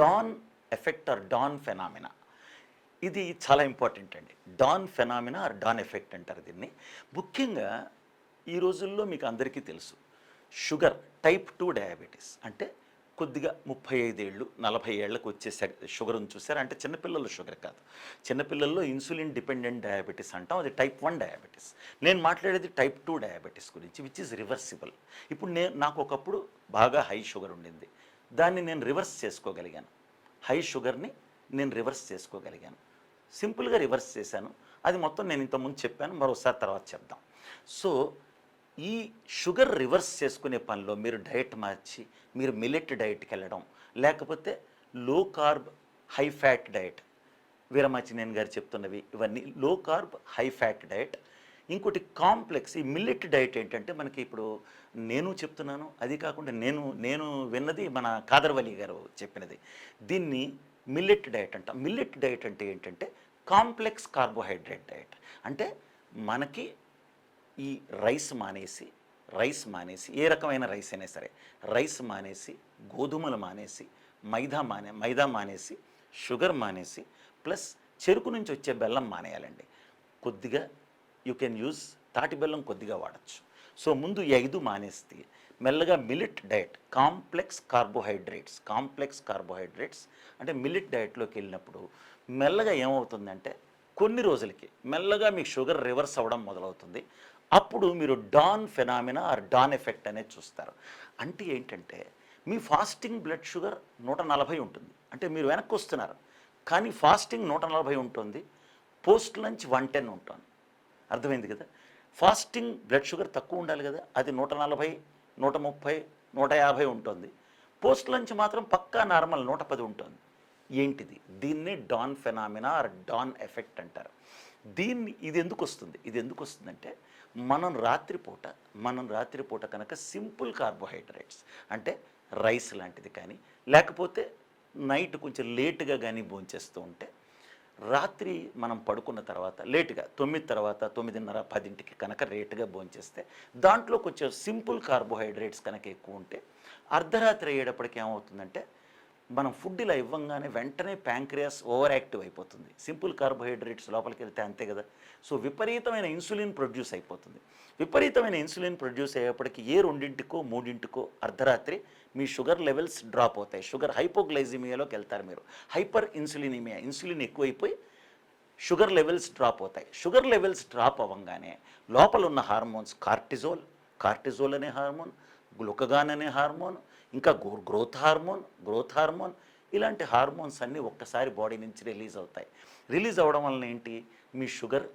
Dawn effect or dawn phenomena? ఇది చాలా important అండి. Dawn phenomena or dawn effect అంటారు దీన్ని. ముఖ్యంగా ఈ రోజుల్లో మీకు అందరికీ తెలుసు షుగర్ టైప్ టూ డయాబెటీస్ అంటే కొద్దిగా ముప్పై ఐదేళ్ళు నలభై ఏళ్ళకు వచ్చే షుగర్ ఉంది చూసారా? అంటే చిన్నపిల్లల షుగర్ కాదు. చిన్నపిల్లల్లో ఇన్సులిన్ డిపెండెంట్ డయాబెటీస్ అంటాం. అది టైప్ వన్ డయాబెటీస్. నేను మాట్లాడేది టైప్ టూ డయాబెటీస్ గురించి విచ్ ఇస్ రివర్సిబుల్ ఇప్పుడు నేను నాకు ఒకప్పుడు బాగా హై షుగర్ ఉండింది. దాన్ని నేను రివర్స్ చేసుకోగలిగాను. హై షుగర్ని నేను రివర్స్ చేసుకోగలిగాను. సింపుల్గా రివర్స్ చేశాను. అది మొత్తం నేను ఇంతకుముందు చెప్పాను. మరోసారి తర్వాత చెప్దాం. సో ఈ షుగర్ రివర్స్ చేసుకునే పనిలో మీరు డయట్ మార్చి మీరు మిల్లెట్ డయట్కి వెళ్ళడం లేకపోతే low carb high fat diet Veeramachaneni గారు చెప్తున్నవి ఇవన్నీ. Low carb high fat diet ఇంకోటి కాంప్లెక్స్. ఈ మిల్లెట్ డైట్ ఏంటంటే మనకి ఇప్పుడు నేను చెప్తున్నాను అది కాకుండా నేను నేను విన్నది మన కాదర్వలి గారు చెప్పినది. దీన్ని మిల్లెట్ డైట్ అంట. మిల్లెట్ డైట్ అంటే ఏంటంటే కాంప్లెక్స్ కార్బోహైడ్రేట్ డైట్ అంటే మనకి ఈ రైస్ మానేసి రైస్ మానేసి ఏ రకమైన రైస్ అయినా సరే రైస్ మానేసి గోధుమలు మానేసి మైదా మానే మైదా మానేసి షుగర్ మానేసి ప్లస్ చెరుకు నుంచి వచ్చే బెల్లం మానేయాలండి. కొద్దిగా యూ కెన్ యూజ్ తాటి బెల్లం కొద్దిగా వాడచ్చు. సో ముందు ఐదు మానేస్తే మెల్లగా millet diet complex carbohydrates complex carbohydrates అంటే మిలిట్ డయట్లోకి వెళ్ళినప్పుడు మెల్లగా ఏమవుతుందంటే కొన్ని రోజులకి మెల్లగా మీ షుగర్ రివర్స్ అవ్వడం మొదలవుతుంది. అప్పుడు మీరు dawn phenomena or dawn effect అనేది చూస్తారు. అంటే ఏంటంటే మీ ఫాస్టింగ్ బ్లడ్ షుగర్ నూట నలభై ఉంటుంది. అంటే మీరు వెనక్కి వస్తున్నారు. కానీ ఫాస్టింగ్ నూట నలభై ఉంటుంది. పోస్ట్ లంచ్ వన్ టెన్ ఉంటుంది. అర్థమైంది కదా? ఫాస్టింగ్ బ్లడ్ షుగర్ తక్కువ ఉండాలి కదా? అది నూట నలభై నూట ముప్పై నూట యాభై ఉంటుంది. పోస్ట్ లంచ్ మాత్రం పక్కా నార్మల్ నూట పది ఉంటుంది. ఏంటిది? దీన్ని dawn phenomena or dawn effect అంటారు. దీన్ని ఇది ఎందుకు వస్తుంది? ఇది ఎందుకు వస్తుందంటే మనం రాత్రిపూట మనం రాత్రిపూట కనుక సింపుల్ కార్బోహైడ్రేట్స్ అంటే రైస్ లాంటిది కానీ లేకపోతే నైట్ కొంచెం లేటుగా కానీ భోంచేస్తూ ఉంటే రాత్రి మనం పడుకున్న తర్వాత లేటుగా తొమ్మిది తర్వాత తొమ్మిదిన్నర పదింటికి కనుక రేటుగా భోంచేస్తే దాంట్లో కొంచెం సింపుల్ కార్బోహైడ్రేట్స్ కనుక ఎక్కువ ఉంటే అర్ధరాత్రి అయ్యేటప్పటికి ఏమవుతుందంటే మనం ఫుడ్ ఇలా ఇవ్వంగానే వెంటనే ప్యాంక్రియాస్ ఓవర్ యాక్టివ్ అయిపోతుంది. సింపుల్ కార్బోహైడ్రేట్స్ లోపలికి వెళ్తే అంతే కదా. సో విపరీతమైన ఇన్సులిన్ ప్రొడ్యూస్ అయిపోతుంది. విపరీతమైన ఇన్సులిన్ ప్రొడ్యూస్ అయ్యేప్పటికి ఏ రెండింటికో మూడింటికో అర్ధరాత్రి మీ షుగర్ లెవెల్స్ డ్రాప్ అవుతాయి. షుగర్ హైపోగ్లైజిమియాలోకి వెళ్తారు మీరు. హైపర్ ఇన్సులినిమియా ఇన్సులిన్ ఎక్కువైపోయి షుగర్ లెవెల్స్ డ్రాప్ అవుతాయి. షుగర్ లెవెల్స్ డ్రాప్ అవ్వగానే లోపల ఉన్న హార్మోన్స్ కార్టిజోల్ కార్టిజోల్ అనే హార్మోన్ గ్లుకగాన్ అనే హార్మోన్ ఇంకా గ్రోత్ హార్మోన్ గ్రోత్ హార్మోన్ ఇలాంటి హార్మోన్స్ అన్నీ ఒక్కసారి బాడీ నుంచి రిలీజ్ అవుతాయి. రిలీజ్ అవ్వడం వలన ఏంటి? మీ షుగర్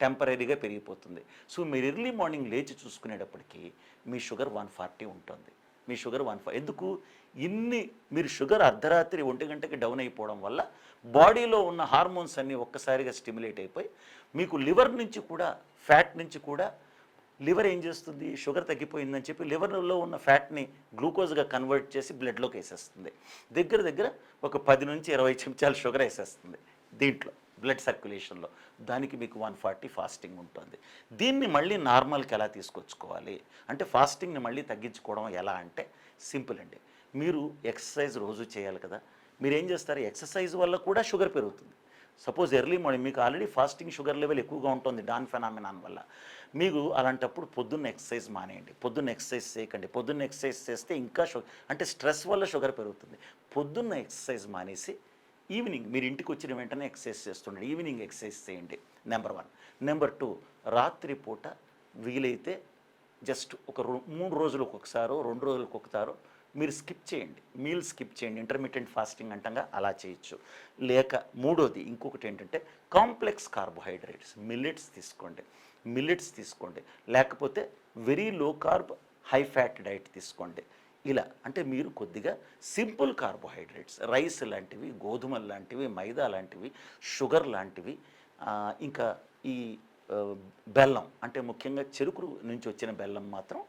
టెంపరీగా పెరిగిపోతుంది. సో మీరు ఎర్లీ మార్నింగ్ లేచి చూసుకునేటప్పటికి మీ షుగర్ వన్ ఫార్టీ ఉంటుంది. మీ షుగర్ వన్ ఫైవ్ ఎందుకు? ఇన్ని మీరు షుగర్ అర్ధరాత్రి ఒంటి గంటకి డౌన్ అయిపోవడం వల్ల బాడీలో ఉన్న హార్మోన్స్ అన్నీ ఒక్కసారిగా స్టిమ్యులేట్ అయిపోయి మీకు లివర్ నుంచి కూడా ఫ్యాట్ నుంచి కూడా లివర్ ఏం చేస్తుంది? షుగర్ తగ్గిపోయిందని చెప్పి లివర్లో ఉన్న ఫ్యాట్ని గ్లూకోజ్గా కన్వర్ట్ చేసి బ్లడ్లోకి వేసేస్తుంది. దగ్గర దగ్గర ఒక పది నుంచి ఇరవై చెంచాలు షుగర్ వేసేస్తుంది దీంట్లో బ్లడ్ సర్క్యులేషన్లో. దానికి మీకు వన్ ఫార్టీ ఫాస్టింగ్ ఉంటుంది. దీన్ని మళ్ళీ నార్మల్కి ఎలా తీసుకొచ్చుకోవాలి? అంటే ఫాస్టింగ్ని మళ్ళీ తగ్గించుకోవడం ఎలా అంటే సింపుల్ అండి. మీరు ఎక్సర్సైజ్ రోజు చేయాలి కదా. మీరు ఏం చేస్తారు? ఎక్సర్సైజ్ వల్ల కూడా షుగర్ పెరుగుతుంది. సపోజ్ ఎర్లీ మార్నింగ్ మీకు ఆల్రెడీ ఫాస్టింగ్ షుగర్ లెవెల్ ఎక్కువగా ఉంటుంది డాన్ ఫెనామినాన్ వల్ల. మీకు అలాంటప్పుడు పొద్దున్న ఎక్సర్సైజ్ మానేయండి. పొద్దున్న ఎక్సర్సైజ్ చేయకండి. పొద్దున్న ఎక్సర్సైజ్ చేస్తే ఇంకా షుగర్ అంటే స్ట్రెస్ వల్ల షుగర్ పెరుగుతుంది. పొద్దున్న ఎక్సర్సైజ్ మానేసి ఈవినింగ్ మీరు ఇంటికి వచ్చిన వెంటనే ఎక్సర్సైజ్ చేస్తుండండి. ఈవినింగ్ ఎక్సర్సైజ్ చేయండి. నెంబర్ వన్ నెంబర్ టూ రాత్రి పూట వీలైతే జస్ట్ ఒక రో- మూడు రోజులకు ఒకసారో రెండు రోజులకు ఒకసారో మీరు స్కిప్ చేయండి. మీల్ స్కిప్ చేయండి. ఇంటర్మీడియట్ ఫాస్టింగ్ అంటంగా అలా చేయొచ్చు. లేక మూడోది ఇంకొకటి ఏంటంటే కాంప్లెక్స్ కార్బోహైడ్రేట్స్ మిల్లెట్స్ తీసుకోండి. మిల్లెట్స్ తీసుకోండి. లేకపోతే very low carb high fat diet తీసుకోండి. ఇలా అంటే మీరు కొద్దిగా సింపుల్ కార్బోహైడ్రేట్స్ రైస్ లాంటివి గోధుమలు లాంటివి మైదా లాంటివి షుగర్ లాంటివి ఇంకా ఈ బెల్లం అంటే ముఖ్యంగా చెరుకు నుంచి వచ్చిన బెల్లం మాత్రం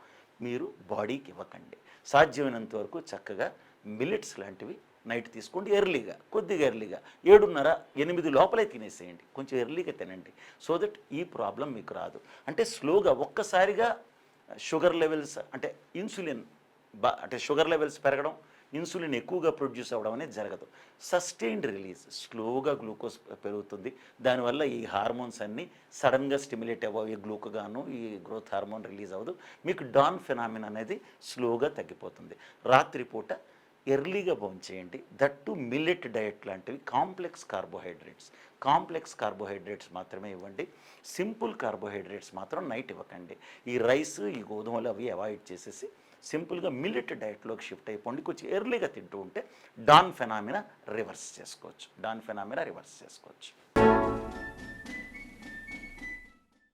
మీరు బాడీకి ఇవ్వకండి. సాధ్యమైనంత వరకు చక్కగా మిల్లెట్స్ లాంటివి నైట్ తీసుకోండి ఎర్లీగా కొద్దిగా ఎర్లీగా. ఏడున్నర ఎనిమిది లోపలే తినేసేయండి. కొంచెం ఎర్లీగా తినండి. సో దట్ ఈ ప్రాబ్లం మీకు రాదు. అంటే స్లోగా ఒక్కసారిగా షుగర్ లెవెల్స్ అంటే ఇన్సులిన్ బా అంటే షుగర్ లెవెల్స్ పెరగడం ఇన్సులిన్ ఎక్కువగా ప్రొడ్యూస్ అవ్వడం అనేది జరగదు. సస్టైన్డ్ రిలీజ్ స్లోగా గ్లూకోజ్ పెరుగుతుంది. దానివల్ల ఈ హార్మోన్స్ అన్నీ సడన్గా స్టిమ్యులేట్ అవ్వవు. ఈ గ్లూకోగాను ఈ గ్రోత్ హార్మోన్ రిలీజ్ అవ్వదు. మీకు డాన్ ఫెనామిన్ అనేది స్లోగా తగ్గిపోతుంది. రాత్రిపూట ఎర్లీగా చేయండి. దట్టు మిల్లెట్ డయట్ లాంటివి కాంప్లెక్స్ కార్బోహైడ్రేట్స్. కాంప్లెక్స్ కార్బోహైడ్రేట్స్ మాత్రమే ఇవ్వండి. సింపుల్ కార్బోహైడ్రేట్స్ మాత్రం నైట్ ఇవ్వకండి. ఈ రైస్ ఈ గోధుమలు అవి అవాయిడ్ చేసేసి సింపుల్గా మిల్లెట్ డైట్లోకి షిఫ్ట్ అయిపోండి కొంచెం ఎర్లీగా తింటూ ఉంటే డాన్ ఫెనామినా రివర్స్ చేసుకోవచ్చు. డాన్ ఫెనామినా రివర్స్ చేసుకోవచ్చు.